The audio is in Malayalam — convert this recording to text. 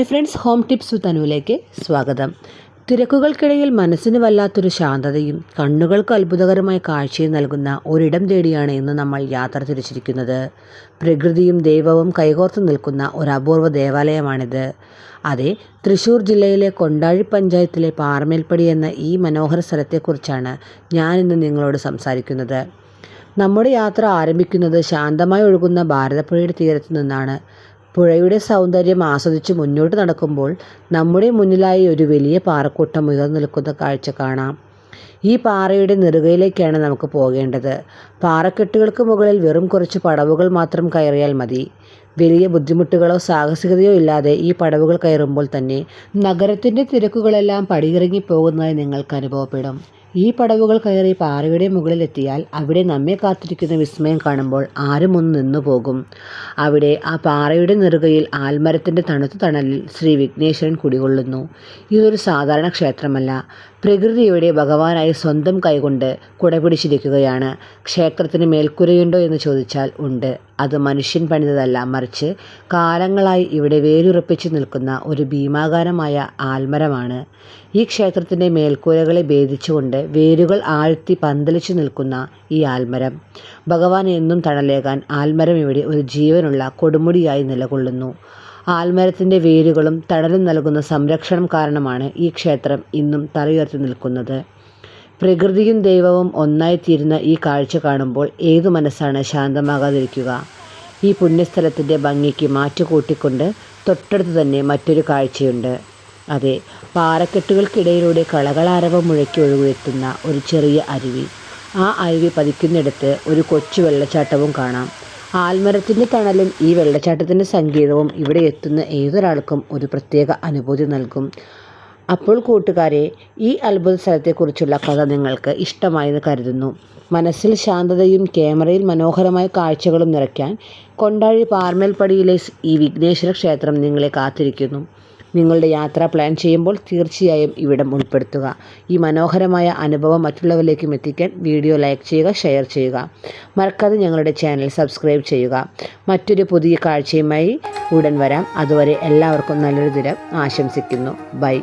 Hi friends home tips with അനുവിലേക്ക് സ്വാഗതം. തിരക്കുകൾക്കിടയിൽ മനസ്സിന് വല്ലാത്തൊരു ശാന്തതയും കണ്ണുകൾക്ക് അത്ഭുതകരമായ കാഴ്ചയും നൽകുന്ന ഒരിടം തേടിയാണ് ഇന്ന് നമ്മൾ യാത്ര തിരിച്ചിരിക്കുന്നത്. പ്രകൃതിയും ദൈവവും കൈകോർത്ത് നിൽക്കുന്ന ഒരു അപൂർവ ദേവാലയമാണിത്. അതെ തൃശ്ശൂർ ജില്ലയിലെ കൊണ്ടാഴി പഞ്ചായത്തിലെ പാറമേൽപ്പടി എന്ന ഈ മനോഹര സ്ഥലത്തെക്കുറിച്ചാണ് ഞാനിന്ന് നിങ്ങളോട് സംസാരിക്കുന്നത്. നമ്മുടെ യാത്ര ആരംഭിക്കുന്നത് ശാന്തമായി ഒഴുകുന്ന ഭാരതപ്പുഴയുടെ തീരത്ത് നിന്നാണ്. പുഴയുടെ സൗന്ദര്യം ആസ്വദിച്ച് മുന്നോട്ട് നടക്കുമ്പോൾ നമ്മുടെ മുന്നിലായി ഒരു വലിയ പാറക്കൂട്ടം ഉയർന്നു നിൽക്കുന്ന കാഴ്ച കാണാം. ഈ പാറയുടെ നെറുകയിലേക്കാണ് നമുക്ക് പോകേണ്ടത്. പാറക്കെട്ടുകൾക്ക് മുകളിൽ വെറും കുറച്ച് പടവുകൾ മാത്രം കയറിയാൽ മതി. വലിയ ബുദ്ധിമുട്ടുകളോ സാഹസികതയോ ഇല്ലാതെ ഈ പടവുകൾ കയറുമ്പോൾ തന്നെ നഗരത്തിന്റെ തിരക്കുകളെല്ലാം പടിയിറങ്ങി പോകുന്നതായി നിങ്ങൾക്ക് അനുഭവപ്പെടും. ഈ പടവുകൾ കയറി പാറയുടെ മുകളിലെത്തിയാൽ അവിടെ നമ്മെ കാത്തിരിക്കുന്ന വിസ്മയം കാണുമ്പോൾ ആരും ഒന്ന് നിന്നു പോകും. അവിടെ ആ പാറയുടെ നെറുകയിൽ ആൽമരത്തിന്റെ തണുത്ത തണലിൽ ശ്രീ വിഘ്നേശ്വരൻ കുടികൊള്ളുന്നു. ഇതൊരു സാധാരണ ക്ഷേത്രമല്ല. പ്രകൃതിയുടെ ഭഗവാനായി സ്വന്തം കൈകൊണ്ട് കുടപിടിച്ചിരിക്കുകയാണ് ക്ഷേത്രത്തിന് മേൽക്കുരയുണ്ടോ എന്ന് ചോദിച്ചാൽ ഉണ്ട്. അത് മനുഷ്യൻ പണിതതല്ല. മറിച്ച് കാലങ്ങളായി ഇവിടെ വേരുറപ്പിച്ചു നിൽക്കുന്ന ഒരു ഭീമാകാരമായ ആൽമരമാണ്. ഈ ക്ഷേത്രത്തിന്റെ മേൽക്കൂരകളെ ഭേദിച്ചുകൊണ്ട് വേരുകൾ ആഴ്ത്തി പന്തലിച്ചു നിൽക്കുന്ന ഈ ആൽമരം. ഭഗവാൻ എന്നും തണലേകാൻ ആൽമരം ഇവിടെ ഒരു ജീവനുള്ള കൊടുമുടിയായി നിലകൊള്ളുന്നു. ആൽമരത്തിന്റെ വേരുകളും തണലും നൽകുന്ന സംരക്ഷണം കാരണമാണ് ഈ ക്ഷേത്രം ഇന്നും തലയുയർത്തി നിൽക്കുന്നത്. പ്രകൃതിയും ദൈവവും ഒന്നായിത്തീരുന്ന ഈ കാഴ്ച കാണുമ്പോൾ ഏതു മനസ്സാണ് ശാന്തമാകാതിരിക്കുക? ഈ പുണ്യസ്ഥലത്തിന്റെ ഭംഗിക്ക് മാറ്റുകൂട്ടിക്കൊണ്ട് തൊട്ടടുത്ത് തന്നെ മറ്റൊരു കാഴ്ചയുണ്ട്. അതെ പാറക്കെട്ടുകൾക്കിടയിലൂടെ കളകളാരവം മുഴക്കി ഒഴുകിയെത്തുന്ന ഒരു ചെറിയ അരുവി. ആ അരുവി പതിക്കുന്നിടത്ത് ഒരു കൊച്ചു വെള്ളച്ചാട്ടവും കാണാം. ആൽമരത്തിന്റെ തണലും ഈ വെള്ളച്ചാട്ടത്തിന്റെ സംഗീതവും ഇവിടെ എത്തുന്ന ഏതൊരാൾക്കും ഒരു പ്രത്യേക അനുഭൂതി നൽകും. അപ്പോൾ കൂട്ടുകാരെ ഈ അത്ഭുത സ്ഥലത്തെക്കുറിച്ചുള്ള കഥ നിങ്ങൾക്ക് ഇഷ്ടമായെന്ന് കരുതുന്നു. മനസ്സിൽ ശാന്തതയും ക്യാമറയിൽ മനോഹരമായ കാഴ്ചകളും നിറയ്ക്കാൻ കൊണ്ടാഴി പാർമേൽപ്പടിയിലെ ഈ വിഘ്നേശ്വര ക്ഷേത്രം നിങ്ങളെ കാത്തിരിക്കുന്നു. നിങ്ങളുടെ യാത്ര പ്ലാൻ ചെയ്യുമ്പോൾ തീർച്ചയായും ഇവിടം ഉൾപ്പെടുത്തുക. ഈ മനോഹരമായ അനുഭവം മറ്റുള്ളവരിലേക്കും എത്തിക്കാൻ വീഡിയോ ലൈക്ക് ചെയ്യുക ഷെയർ ചെയ്യുക. മറക്കാതെ ഞങ്ങളുടെ ചാനൽ സബ്സ്ക്രൈബ് ചെയ്യുക. മറ്റൊരു പുതിയ കാഴ്ചയുമായി ഉടൻ വരാം. അതുവരെ എല്ലാവർക്കും നല്ലൊരു ദിനം ആശംസിക്കുന്നു. ബൈ.